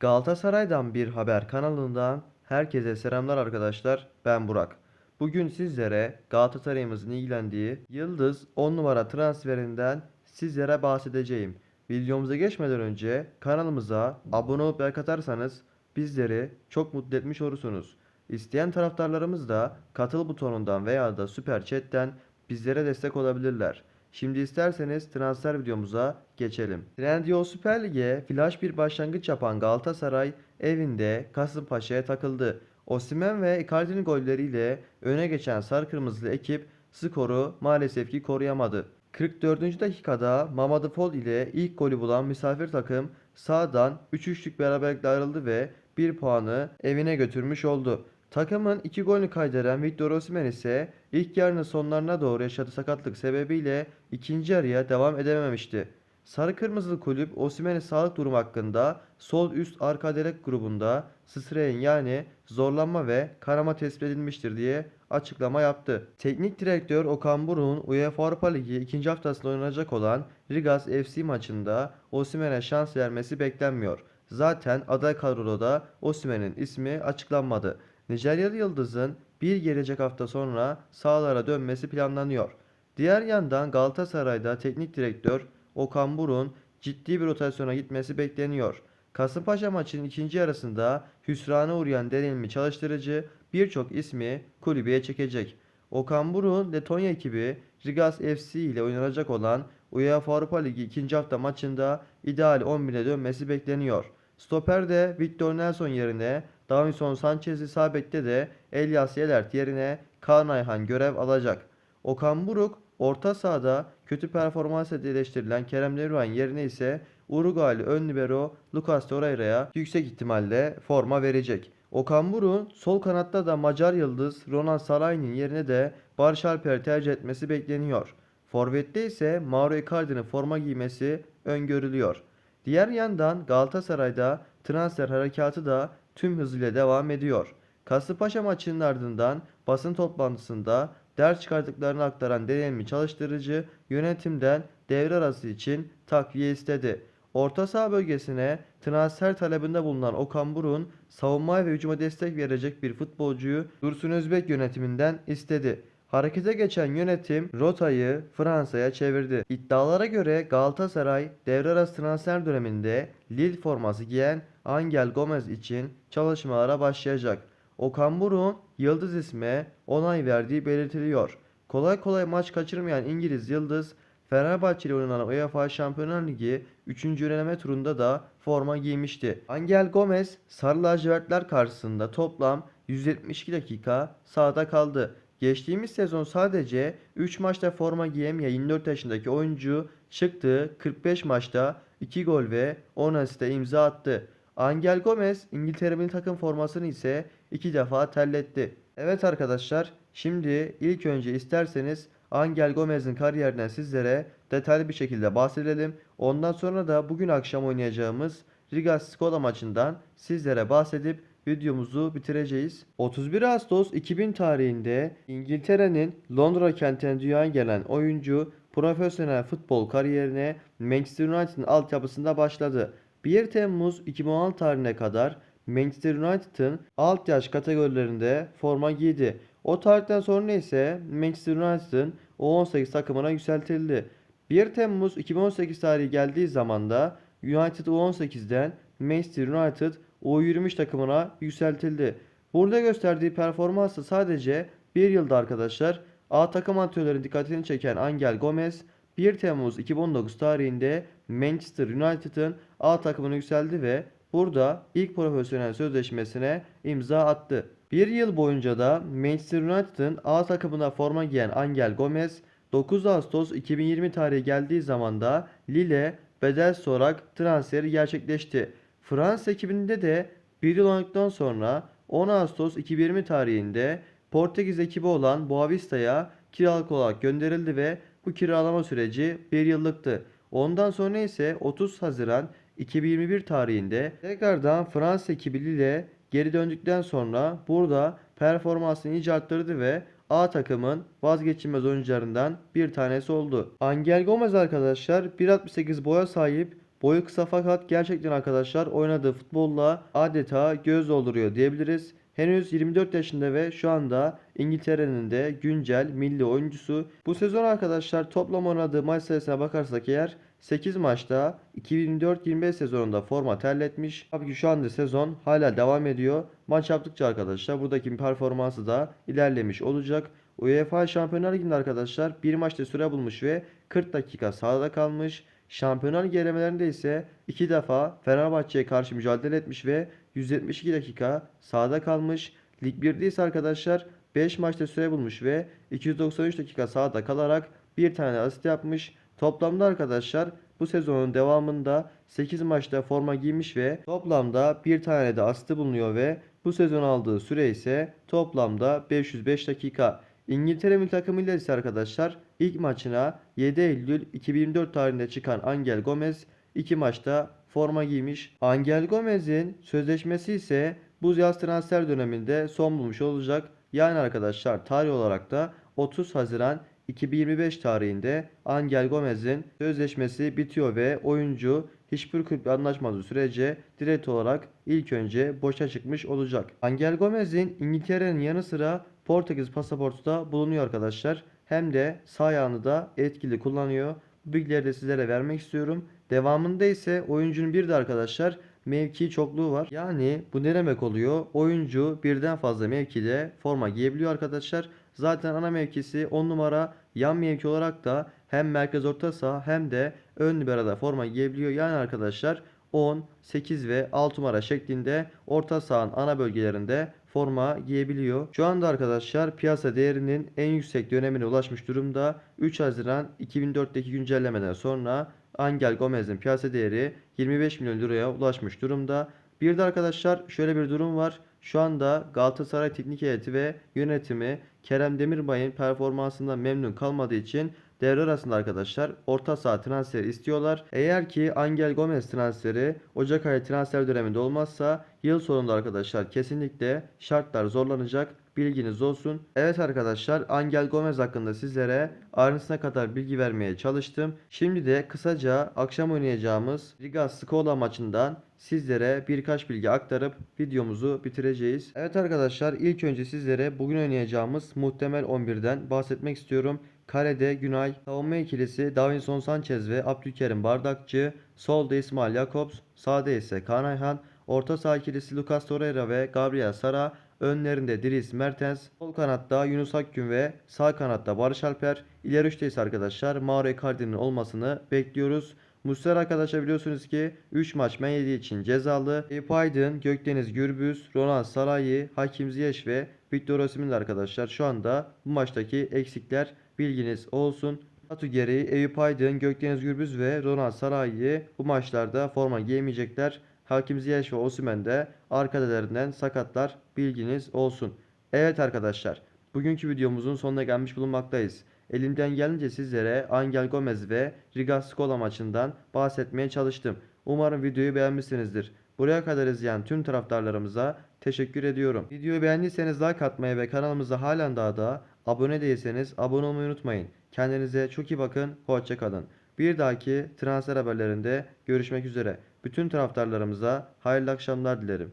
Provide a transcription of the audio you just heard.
Galatasaray'dan bir haber kanalından herkese selamlar arkadaşlar. Ben Burak. Bugün sizlere Galatasaray'ımızın ilgilendiği Yıldız 10 numara transferinden sizlere bahsedeceğim. Videomuza geçmeden önce kanalımıza abone olup like atarsanız bizleri çok mutlu etmiş olursunuz. İsteyen taraftarlarımız da katıl butonundan veya da süper chatten bizlere destek olabilirler. Şimdi isterseniz transfer videomuza geçelim. Trendyol Süper Lig'e flash bir başlangıç yapan Galatasaray evinde Kasımpaşa'ya takıldı. Osimhen ve Icardi'nin golleriyle öne geçen sarı kırmızılı ekip skoru maalesef ki koruyamadı. 44. dakikada Mamadou Fall ile ilk golü bulan misafir takım sağdan 3-3'lük beraberlikle ayrıldı ve 1 puanı evine götürmüş oldu. Takımın iki golünü kaydeden Victor Osimhen ise ilk yarının sonlarına doğru yaşadığı sakatlık sebebiyle ikinci yarıya devam edememişti. Sarı Kırmızılı kulüp Osimhen'in sağlık durumu hakkında sol üst arka direk grubunda strain yani zorlanma ve kanama tespit edilmiştir diye açıklama yaptı. Teknik direktör Okan Buruk'un UEFA Avrupa Ligi ikinci haftasında oynanacak olan Rigas FC maçında Osimhen'e şans vermesi beklenmiyor. Zaten aday kadroda Osimhen'in ismi açıklanmadı. Nijeryalı Yıldız'ın bir gelecek hafta sonra sahalara dönmesi planlanıyor. Diğer yandan Galatasaray'da teknik direktör Okan Buruk'un ciddi bir rotasyona gitmesi bekleniyor. Kasımpaşa maçının ikinci yarısında hüsrana uğrayan deneyimli çalıştırıcı birçok ismi kulübeye çekecek. Okan Buruk'un Letonya ekibi Rigas FC ile oynanacak olan UEFA Avrupa Ligi ikinci hafta maçında ideal 11'e dönmesi bekleniyor. Stoper'de Victor Nelson yerine Davinson Sanchez'i sağ bekte de Elias Yelert yerine Kaan Ayhan görev alacak. Okan Buruk orta sahada kötü performans eleştirilen Kerem Demirbay yerine ise Uruguaylı ön libero Lucas Torreira'ya yüksek ihtimalle forma verecek. Okan Buruk'un sol kanatta da Macar yıldız Ronan Saray'ın yerine de Barış Alper'i tercih etmesi bekleniyor. Forvet'te ise Mauro Icardi'nin forma giymesi öngörülüyor. Diğer yandan Galatasaray'da transfer harekatı da tüm hızıyla devam ediyor. Kasımpaşa maçının ardından basın toplantısında ders çıkarttıklarını aktaran deneyimli çalıştırıcı yönetimden devre arası için takviye istedi. Orta saha bölgesine transfer talebinde bulunan Okan Buruk'un savunmaya ve hücuma destek verecek bir futbolcuyu Dursun Özbek yönetiminden istedi. Harekete geçen yönetim rotayı Fransa'ya çevirdi. İddialara göre Galatasaray devre arası transfer döneminde Lille forması giyen Angel Gomez için çalışmalara başlayacak. Okan Buruk'un Yıldız isme onay verdiği belirtiliyor. Kolay kolay maç kaçırmayan İngiliz Yıldız Fenerbahçe ile oynanan UEFA Şampiyonlar Ligi 3. eleme turunda da forma giymişti. Angel Gomez Sarı lacivertler karşısında toplam 172 dakika sahada kaldı. Geçtiğimiz sezon sadece 3 maçta forma giyemeyen 24 yaşındaki oyuncu çıktığı 45 maçta 2 gol ve 10 asiste imza attı. Angel Gomez İngiltere milli takım formasını ise 2 defa terletti. Evet arkadaşlar şimdi ilk önce isterseniz Angel Gomez'in kariyerinden sizlere detaylı bir şekilde bahsedelim. Ondan sonra da bugün akşam oynayacağımız Riga Skoda maçından sizlere bahsedip videomuzu bitireceğiz. 31 Ağustos 2000 tarihinde İngiltere'nin Londra kentine dünyaya gelen oyuncu profesyonel futbol kariyerine Manchester United'ın altyapısında başladı. 1 Temmuz 2016 tarihine kadar Manchester United'ın alt yaş kategorilerinde forma giydi. O tarihten sonra ise Manchester United'ın U18 takımına yükseltildi. 1 Temmuz 2018 tarihi geldiği zaman da United U18'den Manchester United U23 takımına yükseltildi. Burada gösterdiği performansı sadece bir yılda arkadaşlar A takım antrenörlerin dikkatini çeken Angel Gomez 1 Temmuz 2019 tarihinde Manchester United'ın A takımına yükseldi ve burada ilk profesyonel sözleşmesine imza attı. Bir yıl boyunca da Manchester United'ın A takımına forma giyen Angel Gomez 9 Ağustos 2020 tarihi geldiği zaman da Lille bedel olarak transferi gerçekleşti. Fransa ekibinde de bir yıl oynadıktan sonra 10 Ağustos 2020 tarihinde Portekiz ekibi olan Boavista'ya kiralık olarak gönderildi ve bu kiralama süreci bir yıllıktı. Ondan sonra ise 30 Haziran 2021 tarihinde tekrardan Fransa ekibi ile geri döndükten sonra burada performansını iyice arttırdı ve A takımın vazgeçilmez oyuncularından bir tanesi oldu. Angel Gomez arkadaşlar 1.68 boya sahip Boyu kısa fakat gerçekten arkadaşlar oynadığı futbolla adeta göz dolduruyor diyebiliriz. Henüz 24 yaşında ve şu anda İngiltere'nin de güncel milli oyuncusu. Bu sezon arkadaşlar toplam oynadığı maç sayısına bakarsak eğer 8 maçta 2024-25 sezonunda forma terletmiş. Tabii ki şu anda sezon hala devam ediyor. Maç yaptıkça arkadaşlar buradaki performansı da ilerlemiş olacak. UEFA Şampiyonlar Ligi'nde arkadaşlar bir maçta süre bulmuş ve 40 dakika sahada kalmış. Şampiyonlar Ligi elemelerinde ise iki defa Fenerbahçe'ye karşı mücadele etmiş ve 172 dakika sahada kalmış. Lig 1'de ise arkadaşlar 5 maçta süre bulmuş ve 293 dakika sahada kalarak bir tane asist yapmış. Toplamda arkadaşlar bu sezonun devamında 8 maçta forma giymiş ve toplamda bir tane de asisti bulunuyor ve bu sezon aldığı süre ise toplamda 505 dakika. İngiltere milli takımıyla ise arkadaşlar ilk maçına 7 Eylül 2024 tarihinde çıkan Angel Gomez 2 maçta forma giymiş. Angel Gomez'in sözleşmesi ise bu yaz transfer döneminde son bulmuş olacak. Yani arkadaşlar tarih olarak da 30 Haziran 2025 tarihinde Angel Gomez'in sözleşmesi bitiyor ve oyuncu hiçbir kulüple anlaşmadığı sürece direkt olarak ilk önce boşa çıkmış olacak. Angel Gomez'in İngiltere'nin yanı sıra Portekiz pasaportu da bulunuyor arkadaşlar. Hem de sağ ayağını da etkili kullanıyor. Bu bilgileri de sizlere vermek istiyorum. Devamında ise oyuncunun bir de arkadaşlar mevki çokluğu var. Yani bu ne demek oluyor? Oyuncu birden fazla mevkide forma giyebiliyor arkadaşlar. Zaten ana mevkisi 10 numara yan mevki olarak da hem merkez orta saha hem de ön liberada forma giyebiliyor. Yani arkadaşlar 10, 8 ve 6 numara şeklinde orta sahanın ana bölgelerinde forma giyebiliyor. Şu anda arkadaşlar piyasa değerinin en yüksek dönemine ulaşmış durumda. 3 Haziran 2004'teki güncellemeden sonra Angel Gomez'in piyasa değeri 25 milyon liraya ulaşmış durumda. Bir de arkadaşlar şöyle bir durum var. Şu anda Galatasaray Teknik Heyeti ve yönetimi Kerem Demirbay'ın performansından memnun kalmadığı için devre arasında arkadaşlar orta saha transferi istiyorlar. Eğer ki Angel Gomez transferi Ocak ayı transfer döneminde olmazsa yıl sonunda arkadaşlar kesinlikle şartlar zorlanacak. Bilginiz olsun. Evet arkadaşlar Angel Gomez hakkında sizlere ayrıntısına kadar bilgi vermeye çalıştım. Şimdi de kısaca akşam oynayacağımız Riga Skola maçından sizlere birkaç bilgi aktarıp videomuzu bitireceğiz. Evet arkadaşlar ilk önce sizlere bugün oynayacağımız muhtemel 11'den bahsetmek istiyorum. Kalede Günay, savunma ikilisi Davinson Sanchez ve Abdülkerim Bardakçı, solda İsmail Jakobs, sağda ise Kaan Ayhan, orta saha ikilisi Lucas Torreira ve Gabriel Sara, önlerinde Dries Mertens, sol kanatta Yunus Akgün ve sağ kanatta Barış Alper, ileri üçte ise arkadaşlar Mauro Icardi'nin olmasını bekliyoruz. Muslera arkadaşlar biliyorsunuz ki 3 maç men yediği için cezalı. Eyüp Aydın, Gökdeniz Gürbüz, Ronald Salahi, Hakim Ziyech ve Victor Osimhen arkadaşlar şu anda bu maçtaki eksikler bilginiz olsun. Statü gereği Eyüp Aydın, Gökdeniz Gürbüz ve Ronald Salahi bu maçlarda forma giyemeyecekler. Hakim Ziyech ve Osimhen de arkadelerinden sakatlar bilginiz olsun. Evet arkadaşlar bugünkü videomuzun sonuna gelmiş bulunmaktayız. Elimden gelince sizlere Angel Gomez ve Riga Skola maçından bahsetmeye çalıştım. Umarım videoyu beğenmişsinizdir. Buraya kadar izleyen tüm taraftarlarımıza teşekkür ediyorum. Videoyu beğendiyseniz like atmayı ve kanalımıza halen daha da abone değilseniz abone olmayı unutmayın. Kendinize çok iyi bakın. Hoşçakalın. Bir dahaki transfer haberlerinde görüşmek üzere. Bütün taraftarlarımıza hayırlı akşamlar dilerim.